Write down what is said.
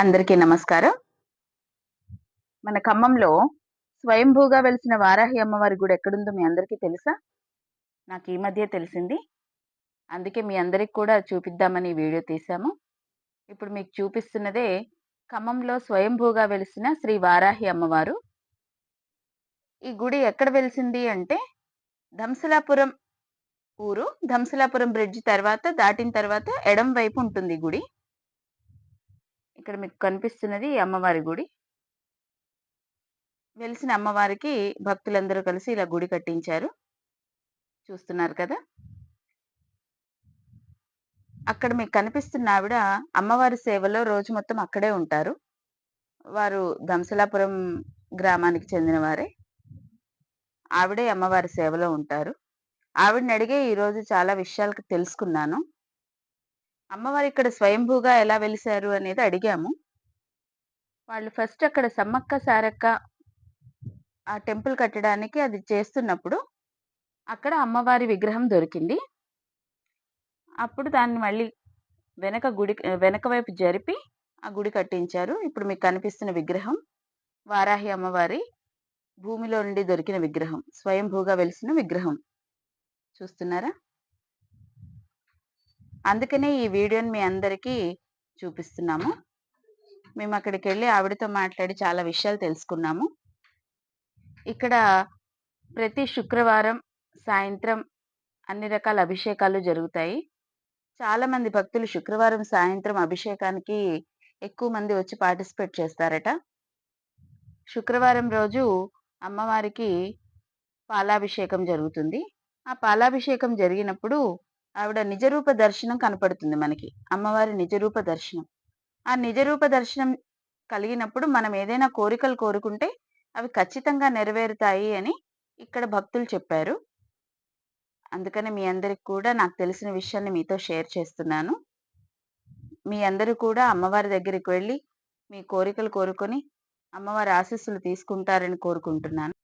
అందరికీ నమస్కారం. మన ఖమ్మంలో స్వయంభూగా వెలిసిన వారాహి అమ్మవారి గుడి ఎక్కడుందో మీ అందరికీ తెలుసా? నాకు ఈ మధ్య తెలిసింది. అందుకే మీ అందరికి కూడా చూపిద్దామని వీడియో తీసాము. ఇప్పుడు మీకు చూపిస్తున్నదే ఖమ్మంలో స్వయంభూగా వెలిసిన శ్రీ వారాహి అమ్మవారు. ఈ గుడి ఎక్కడ వెలిసింది అంటే ధంసలాపురం ఊరు ధంసలాపురం బ్రిడ్జ్ తర్వాత దాటిన తర్వాత ఎడం వైపు ఉంటుంది గుడి. ఇక్కడ మీకు కనిపిస్తున్నది అమ్మవారి గుడి. వెలిసిన అమ్మవారికి భక్తులందరూ కలిసి ఇలా గుడి కట్టించారు. చూస్తున్నారు కదా. అక్కడ మీకు కనిపిస్తున్న ఆవిడ అమ్మవారి సేవలో రోజు మొత్తం అక్కడే ఉంటారు. వారు దంసలాపురం గ్రామానికి చెందినవారే ఆవిడే అమ్మవారి సేవలో ఉంటారు. ఆవిడని అడిగే ఈరోజు చాలా విషయాలకు తెలుసుకున్నాను. అమ్మవారు ఇక్కడ స్వయంభూగా ఎలా వెలిశారు అనేది అడిగాము. వాళ్ళు ఫస్ట్ అక్కడ సమ్మక్క సారక్క ఆ టెంపుల్ కట్టడానికి అది చేస్తున్నప్పుడు అక్కడ అమ్మవారి విగ్రహం దొరికింది. అప్పుడు దాన్ని మళ్ళీ వెనక గుడి వెనక వైపు జరిపి ఆ గుడి కట్టించారు. ఇప్పుడు మీకు కనిపిస్తున్న విగ్రహం వారాహి అమ్మవారి భూమిలో నుండి దొరికిన విగ్రహం స్వయంభూగా వెలిసిన విగ్రహం. చూస్తున్నారా? అందుకనే ఈ వీడియోని మీ అందరికీ చూపిస్తున్నాము. మేము అక్కడికి వెళ్ళి ఆవిడతో మాట్లాడి చాలా విషయాలు తెలుసుకున్నాము. ఇక్కడ ప్రతి శుక్రవారం సాయంత్రం అన్ని రకాల అభిషేకాలు జరుగుతాయి. చాలామంది భక్తులు శుక్రవారం సాయంత్రం అభిషేకానికి ఎక్కువ మంది వచ్చి పార్టిసిపేట్ చేస్తారట. శుక్రవారం రోజు అమ్మవారికి పాలాభిషేకం జరుగుతుంది. ఆ పాలాభిషేకం జరిగినప్పుడు ఆవిడ నిజరూప దర్శనం కనపడుతుంది మనకి. అమ్మవారి నిజరూప దర్శనం. ఆ నిజరూప దర్శనం కలిగినప్పుడు మనం ఏదైనా కోరికలు కోరుకుంటే అవి ఖచ్చితంగా నెరవేరుతాయి అని ఇక్కడ భక్తులు చెప్పారు. అందుకని మీ అందరికి కూడా నాకు తెలిసిన విషయాన్ని మీతో షేర్ చేస్తున్నాను. మీ అందరూ కూడా అమ్మవారి దగ్గరికి వెళ్ళి మీ కోరికలు కోరుకొని అమ్మవారి ఆశీస్సులు తీసుకుంటారని కోరుకుంటున్నాను.